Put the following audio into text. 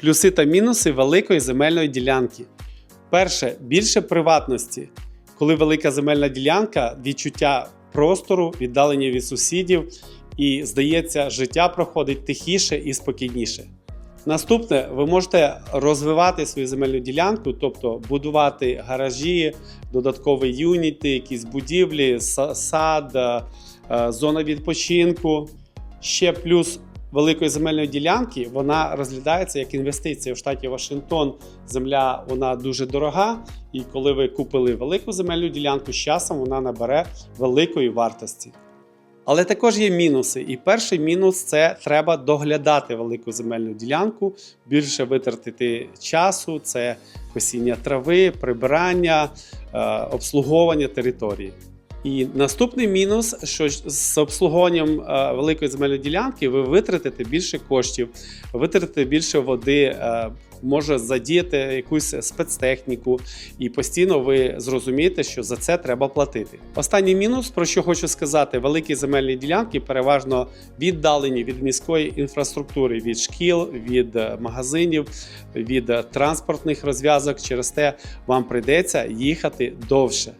Плюси та мінуси великої земельної ділянки. Перше, більше приватності. Коли велика земельна ділянка, відчуття простору, віддалення від сусідів, і здається, життя проходить тихіше і спокійніше. Наступне, ви можете розвивати свою земельну ділянку, тобто будувати гаражі, додаткові юніти, якісь будівлі, сад, е, е, зона відпочинку. Ще плюс великої земельної ділянки вона розглядається як інвестиція в штаті Вашингтон. Земля вона дуже дорога, і коли ви купили велику земельну ділянку, з часом вона набере великої вартості. Але також є мінуси. І перший мінус це треба доглядати велику земельну ділянку, більше витратити часу, це косіння трави, прибирання, е, обслуговування території. І наступний мінус, що з обслуговуванням е, великої земельної ділянки ви витратите більше коштів, витратите більше води, е, може задіяти якусь спецтехніку, і постійно ви зрозумієте, що за це треба платити. Останній мінус, про що хочу сказати, великі земельні ділянки переважно віддалені від міської інфраструктури, від шкіл, від е, магазинів, від транспортних розв'язок. Через те вам прийдеться їхати довше.